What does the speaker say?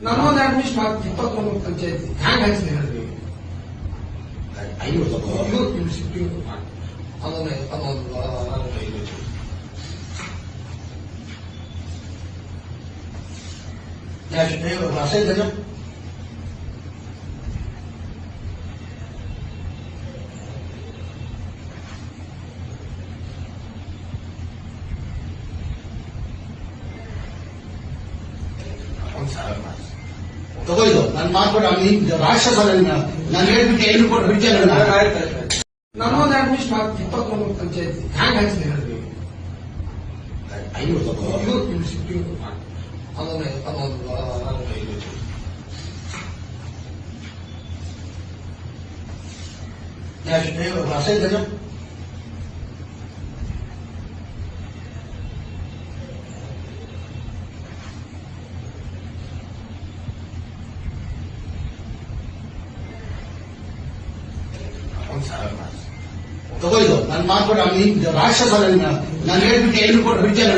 ನಮ್ಮೊಂದು admission ಆಗ್ತದೆ ಇಪ್ಪತ್ತೊಂದು ಪಂಚಾಯತಿ ಹ್ಯಾಂಗ ಹಂಚ್ತೀನಿ ಹೇಳ್ರಿ ಐನೂರು ತಗೋ ಇವತ್ತು ಮುನ್ಸಿಪಿ ಅದನ್ನ ಅದೊಂದು ಅದನ್ನ ಇದು ಅಸೈ ಜನ ಒಂದು ಸಾವಿರ ಮಾಡಿ ತಗೋ ಇದು ನಾನು ಮಾಡ್ಕೊಡ ನೀನ್ ರಾಕ್ಷಸ ನನ್ನ ನಾನು ಹೇಳ್ಬಿಟ್ಟು ಏನು ಕೊಟ್ಟು ಬಿಡ್ತೇನೆ ನಾನು. ನಮ್ಮೊಂದು ಅಡ್ಮಿಷನ್ ಆಗ್ತದೆ ಇಪ್ಪತ್ತೊಂದು ಪಂಚಾಯತಿ. ಹ್ಯಾಂಗ್ ಹೇಳ್ರಿ ಐನೂರು ತಗೋ. ಅದೊಂದು ಇದು ಅಸೈ ಜನ ಒಂದು ಸಹಾಯ ಮಾಡಿ ತಗೋ ಇದು ನಾನು ಮಾಡ್ಕೊಡ ನೀನ್ ರಾಕ್ಷಸ ನನ್ನ ನಾನು ಹೇಳ್ಬಿಟ್ಟು ಏನು ಕೊಟ್ಟು ಬಿಡ್ತೇನೆ.